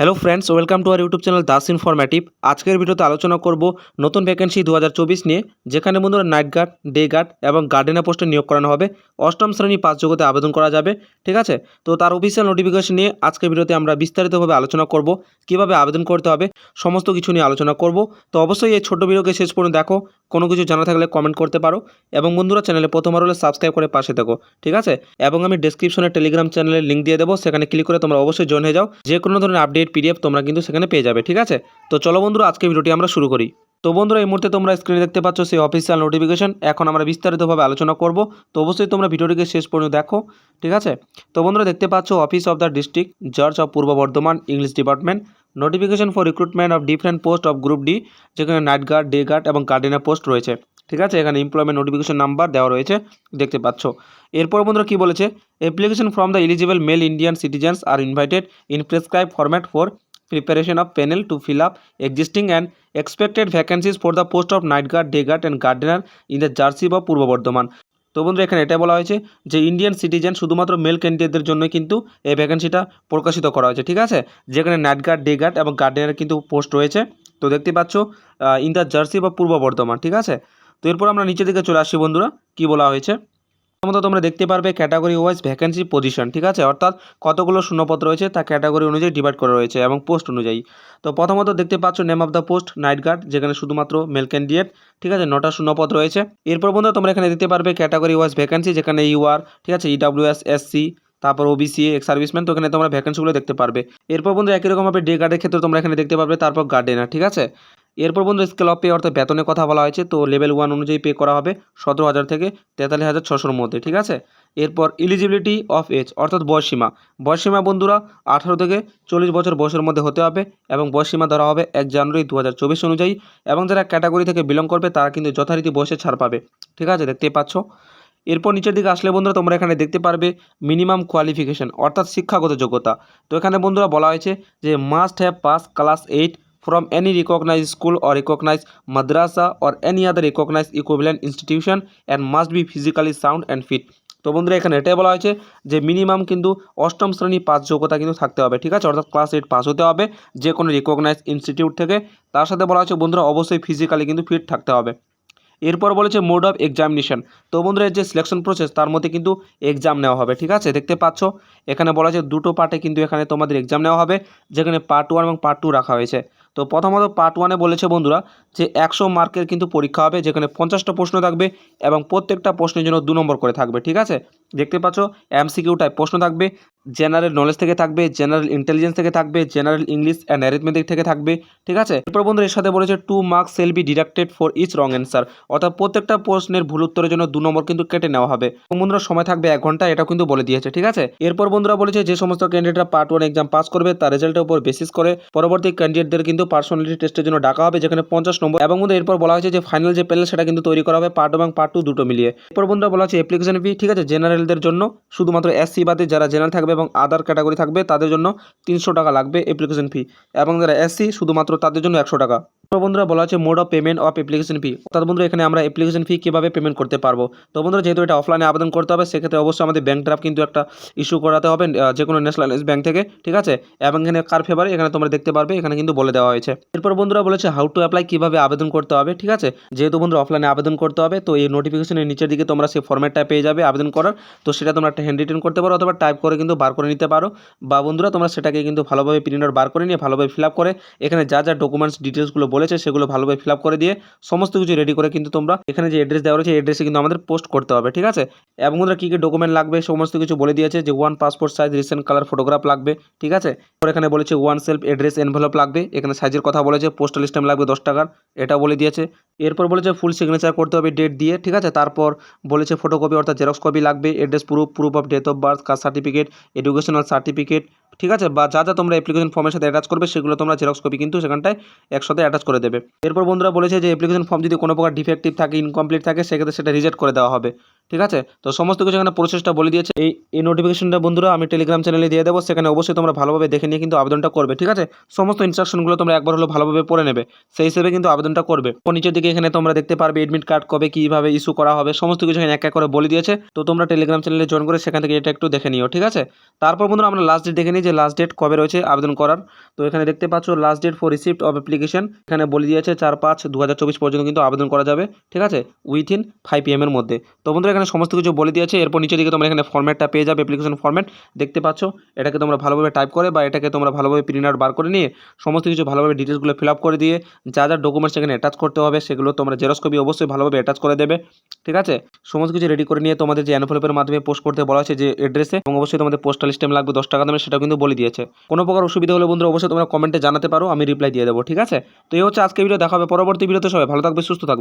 Hello friends welcome to our YouTube channel Das informative আজকের ভিডিওতে আলোচনা করব নতুন ভ্যাকেন্সি দু হাজার চব্বিশ নিয়ে, যেখানে বন্ধুরা নাইট গার্ড ডে গার্ড এবং গার্ডেনার পোস্টে নিয়োগ করানো হবে। অষ্টম শ্রেণি পাঁচ যোগ্যতে আবেদন করা যাবে, ঠিক আছে? তো তার অফিসিয়াল নোটিফিকেশন নিয়ে আজকের ভিডিওতে আমরা বিস্তারিতভাবে আলোচনা করব, কীভাবে আবেদন করতে হবে, সমস্ত কিছু নিয়ে আলোচনা করব। তো অবশ্যই এই ছোট ভিডিওকে শেষ পর্যন্ত দেখো, কোনো কিছু জানা থাকলে কমেন্ট করতে পারো এবং বন্ধুরা চ্যানেলে প্রথমবার হলে সাবস্ক্রাইব করে পাশে থাকো, ঠিক আছে? এবং আমি ডেসক্রিপশনে টেলিগ্রাম চ্যানেলের লিঙ্ক দিয়ে দেবো, সেখানে ক্লিক করে তোমরা অবশ্যই জয়েন হয়ে যাও। যে কোনো ধরনের আপডেট পিডিএফ তোমরা কিন্তু সেখানে পেয়ে যাবে, ঠিক আছে? তো চলো বন্ধুরা, আজকে ভিডিওটি আমরা শুরু করি। তো বন্ধুরা, এই মুহূর্তে তোমরা স্ক্রিনে দেখতে পাচ্ছ সেই অফিসিয়াল নোটিফিকেশন এখন আমরা বিস্তারিতভাবে আলোচনা করব। তো অবশ্যই তোমরা ভিডিওটিকে শেষ পর্যন্ত দেখো, ঠিক আছে? তো বন্ধুরা, দেখতে পাচ্ছ office of the district judge of Purba Bardhaman English department notification for recruitment of different post of group D যেখানে নাইট গার্ড ডে গার্ড এবং গার্ডেনার পোস্ট রয়েছে। ঠিক আছে? এখানে এমপ্লয়মেন্ট নোটিফিকেশন নাম্বার দেওয়া রয়েছে দেখতে পাচ্ছ। এরপর বন্ধুরা কী বলেছে? Application from the eligible male Indian citizens are invited in prescribe format for preparation of panel to fill up existing and expected vacancies for the post of night guard, day guard and gardener in the Jersey বা পূর্ব বর্ধমান। তো বন্ধুরা এখানে এটা বলা হয়েছে যে Indian citizen শুধুমাত্র male ক্যান্ডিডেটদের জন্য কিন্তু এই ভ্যাকেন্সিটা প্রকাশিত করা হয়েছে, ঠিক আছে? যেখানে নাইট গার্ড ডে গার্ড এবং গার্ডেনের কিন্তু পোস্ট রয়েছে। তো দেখতে পাচ্ছ ইন দ্য জার্সি বা পূর্ব বর্ধমান, ঠিক আছে? তো এরপর আমরা নিচের দিকে চলে আসি বন্ধুরা, কি বলা হয়েছে? প্রথমত তোমরা দেখতে পারবে ক্যাটাগরি ওয়াইজ ভ্যাকেন্সি পজিশন ঠিক আছে? অর্থাৎ কতগুলো শূন্যপদ রয়েছে তা ক্যাটাগরি অনুযায়ী ডিভাইড করা রয়েছে এবং পোস্ট অনুযায়ী। তো প্রথমত দেখতে পাচ্ছ name of the post night guard যেখানে শুধুমাত্র মেল ক্যান্ডিডেট ঠিক আছে? নটা শূন্যপদ রয়েছে। এরপর বন্ধু তোমরা এখানে দেখতে পারবে ক্যাটাগরি ওয়াইজ ভ্যাকেন্সি যেখানে ইউআর ঠিক আছে? ইডাব্লিউএস এসসি তারপর ওবিসি এক্স সার্ভিসম্যান তো এখানে তোমরা ভ্যাকেন্সিগুলো দেখতে পারবে। এরপর বন্ধু একই রকমভাবে ডে গার্ডের ক্ষেত্রে তোমরা এখানে দেখতে পারবে, তারপর গার্ডেনার ঠিক আছে? এরপর বন্ধু স্কেল অফ পে অর্থাৎ বেতনের কথা বলা হয়েছে, তো লেভেল ওয়ান অনুযায়ী পে করা হবে সতেরো হাজার থেকে তেতাল্লিশ হাজার ছশোর মধ্যে, ঠিক আছে? এরপর ইলিজিবিলিটি অফ এজ অর্থাৎ বয়সীমা বয়সীমা বন্ধুরা, আঠারো থেকে চল্লিশ বছর বয়সের মধ্যে হতে হবে এবং বয়সীমা ধরা হবে এক জানুয়ারি দু হাজার চব্বিশ অনুযায়ী এবং যারা ক্যাটাগরি থেকে বিলং করবে, তারা কিন্তু যথারীতি বয়সে ছাড় পাবে, ঠিক আছে? দেখতে পাচ্ছ? এরপর নিচের দিকে আসলে বন্ধুরা, তোমরা এখানে দেখতে পারবে মিনিমাম কোয়ালিফিকেশন অর্থাৎ শিক্ষাগত যোগ্যতা। তো এখানে বন্ধুরা বলা হয়েছে যে must have pass class eight from any recognized school or recognized madrasa or any other recognized equivalent institution and must be physically sound and fit. তো বন্ধুরা, এখানে এটাই বলা হয়েছে যে মিনিমাম কিন্তু অষ্টম শ্রেণি পাস যোগ্যতা কিন্তু থাকতে হবে, ঠিক আছে? অর্থাৎ ক্লাস এইট পাস হতে হবে যে কোনো রিকগনাইজ ইনস্টিটিউট থেকে। তার সাথে বলা হয়েছে বন্ধুরা, অবশ্যই ফিজিক্যালি কিন্তু ফিট থাকতে হবে। এরপর বলেছে মোড অফ এক্সামিনেশন তো বন্ধুরা যে সিলেকশন প্রসেস তার মধ্যে কিন্তু এক্সাম নেওয়া হবে, ঠিক আছে? দেখতে পাচ্ছ, এখানে বলা হয়েছে দুটো পার্টে কিন্তু এখানে তোমাদের এক্সাম নেওয়া হবে, যেখানে পার্ট ওয়ান এবং পার্ট টু রাখা হয়েছে। তো প্রথমত পার্ট ওয়ানে বলেছে বন্ধুরা যে একশো মার্কের কিন্তু পরীক্ষা হবে, যেখানে পঞ্চাশটা প্রশ্ন থাকবে এবং প্রত্যেকটা প্রশ্নের জন্য দু নম্বর করে থাকবে, ঠিক আছে? দেখতে পাচ্ছ এমসিকিউ টাইপ প্রশ্ন থাকবে। জেনারেল নলেজ থেকে থাকবে জেনারেল ইন্টেলিজেন্স থেকে থাকবে জেনারেল ইংলিশ অ্যান্ড অ্যারিথমেটিক থেকে থাকবে, ঠিক আছে? এরপর বন্ধুরা এর সাথে বলেছে two marks shall be deducted for each wrong answer অর্থাৎ প্রত্যেকটা প্রশ্নের ভুল উত্তরের জন্য দু নম্বর কিন্তু কেটে নেওয়া হবে। বন্ধুরা সময় থাকবে এক ঘণ্টা এটা কিন্তু বলে দিয়েছে, ঠিক আছে? এরপর বন্ধুরা বলেছে যে সমস্ত ক্যান্ডিডেটরা পার্ট ওয়ান এক্সাম পাস করবে, তার রেজাল্টের উপর বেসিস করে পরবর্তী ক্যান্ডিডেটদের কিন্তু পার্সোনালিটি টেস্টের জন্য ডাকা হবে, যেখানে পঞ্চাশ নম্বর। এবং বন্ধু এরপর বলা হয়েছে যে ফাইনাল যে প্যানেল সেটা কিন্তু তৈরি করা হবে পার্ট এবং পার্ট টু দুটো মিলিয়ে। এরপর বন্ধুরা বলা হচ্ছে অ্যাপ্লিকেশন ফি ঠিক আছে? জেনারেলদের জন্য শুধুমাত্র এসসি বাদে যারা জেনারেল থাকবে এবং আদার ক্যাটাগরি থাকবে, তাদের জন্য তিনশো টাকা লাগবে অ্যাপ্লিকেশন ফি এবং যারা এসসি শুধুমাত্র তাদের জন্য একশো টাকা। বন্ধুরা বলা হচ্ছে mode of payment of application fee অর্থাৎ বন্ধুরা এখানে আমরা অ্যাপ্লিকেশন ফি কীভাবে পেমেন্ট করতে পারব? তো বন্ধুরা যেহেতু এটা অফলাইনে আবেদন করতে হবে, সেক্ষেত্রে অবশ্যই আমাদের ব্যাঙ্ক ড্রাফট কিন্তু একটা ইস্যু করাতে হবে যে কোনো ন্যাশনালাইজ ব্যাঙ্ক থেকে, ঠিক আছে? এবং এখানে কার ফেভারে এখানে তোমরা দেখতে পারবে, এখানে কিন্তু বলে দেওয়া হয়েছে। এরপর বন্ধুরা বলেছে হাউ টু অ্যাপ্লাই কীভাবে আবেদন করতে হবে, ঠিক আছে? যেহেতু বন্ধুরা অফলাইনে আবেদন করতে হবে, তো এই নোটিফিকেশনের নিচের দিকে তোমরা সেই ফর্ম্যাটটা পেয়ে যাবে আবেদন করার। তো সেটা তোমরা একটা হ্যান্ড রিটেন করতে পারো, অথবা টাইপ করে কিন্তু বার করে নিতে পারো। বা বন্ধুরা তোমরা সেটাকে কিন্তু ভালোভাবে প্রিন্ট আউট বার করে নিয়ে, ভালোভাবে ফিল আপ করে, এখানে যা যা ডকুমেন্টস ডিটেলসগুলো বলেছে, সেগুলো ভালোভাবে ফিল করে দিয়ে সমস্ত কিছু রেডি করে কিন্তু তোমরা এখানে যে অ্যাড্রেস দেওয়া রয়েছে অ্যাড্রেসে কিন্তু আমাদের পোস্ট করতে হবে, ঠিক আছে? এবং বন্ধুরা কী কী ডকুমেন্ট লাগবে, সমস্ত কিছু বলে দিয়েছে যে one passport size recent colour photograph লাগবে, ঠিক আছে? এখানে বলেছে ওয়ান সেলফ অ্যাড্রেস এনভেলপ লাগবে, এখানে সাইজের কথা বলেছে পোস্টাল স্ট্যাম্প লাগবে দশ টাকার, এটা বলে দিয়েছে। এরপর বলেছে ফুল সিগনেচার করতে হবে ডেট দিয়ে, ঠিক আছে? তারপর বলেছে ফটোকপি অর্থাৎ জেরক্স কপি লাগবে address proof proof of date of birth caste certificate educational certificate ঠিক আছে? বা যা যা তোমরা অ্যাপ্লিকেশন ফর্মের সাথে অ্যাটাচ করবে, সেগুলো তোমরা জেরক্স কপি কিন্তু সেখানটায় একসাথে অ্যাটাচ করে দেবে। এরপর বন্ধুরা বলেছে যে অ্যাপ্লিকেশন ফর্ম যদি কোনো প্রকার ডিফেক্টিভ থাকে ইনকমপ্লিট থাকে, সেক্ষেত্রে সেটা রিজেক্ট করে দেওয়া হবে। ঠিক আছে? তো সমস্ত কিছু এখানে প্রসেসটা বলে দিয়েছে। এই এই নোটিফিকেশনটা বন্ধুরা, আমি টেলিগ্রাম চ্যানেলে দিয়ে দেবো। সেখানে অবশ্যই তোমরা ভালোভাবে দেখে নিয়ে কিন্তু আবেদনটা করবে, ঠিক আছে? সমস্ত ইনস্ট্রাকশনগুলো তোমরা একবার হলো ভালোভাবে পড়ে নেবে। সেই হিসেবে কিন্তু আবেদনটা করবে। তো নিচের দিকে এখানে তোমরা দেখতে পারবে এডমিট কার্ড কবে, কীভাবে ইস্যু করা হবে, সমস্ত কিছু এখানে এক এক করে বলে দিয়েছে। তো তোমরা টেলিগ্রাম চ্যানেলে জয়েন করে সেখান থেকে এটা একটু দেখে নিও, ঠিক আছে? তারপর বন্ধুরা আমরা লাস্ট ডেট দেখে নিই যে লাস্ট ডেট কবে রয়েছে আবেদন করার। তো এখানে দেখতে পাচ্ছ last date for receipt of application এখানে বলে দিয়েছে চার পাঁচ দু পর্যন্ত কিন্তু আবেদন করা যাবে, ঠিক আছে? উইথিন ফাইভ পিএম এর মধ্যে। তো বন্ধুরা এখানে সমস্ত কিছু বলে দিয়েছে। এরপর নিচে দিকে তোমরা এখানে ফর্ম্যাটটা পেয়ে যাবে অ্যাপ্লিকেশন ফর্ম্যাট দেখতে পাচ্ছ, এটাকে তোমরা ভালোভাবে টাইপ করে বা এটাকে তোমরা ভালোভাবে প্রিন্ট আউট বার করে নিয়ে সমস্ত কিছু ভালোভাবে ডিটেলসগুলো ফিল আপ করে দিয়ে যা যা ডকুমেন্টস এখানে অ্যাটাচ করতে হবে সেগুলো তোমরা জেরক্স কপি অবশ্যই ভালোভাবে অ্যাটাচ করে দেবে। ঠিক আছে? সমস্ত কিছু রেডি করে নিয়ে তোমাদের যে অ্যানফ্লোপের মাধ্যমে পোস্ট করতে বলা হয়েছে যে অ্যাড্রেসে এবং অবশ্যই তোমাদের পোস্টাল স্ট্যাম্প লাগবে দশ টাকা দামে সেটা কিন্তু বলে দিয়েছে। কোনো প্রকার অসুবিধা হলে বন্ধুরা অবশ্যই তোমরা কমেন্টে জানাতে পারো, আমি রিপ্লাই দিয়ে দেবো। ঠিক আছে? তো এই হচ্ছে আজকে ভিডিও দেখা হবে পরবর্তী ভিডিওতে সবাই ভালো থাকবে, সুস্থ থাকবে।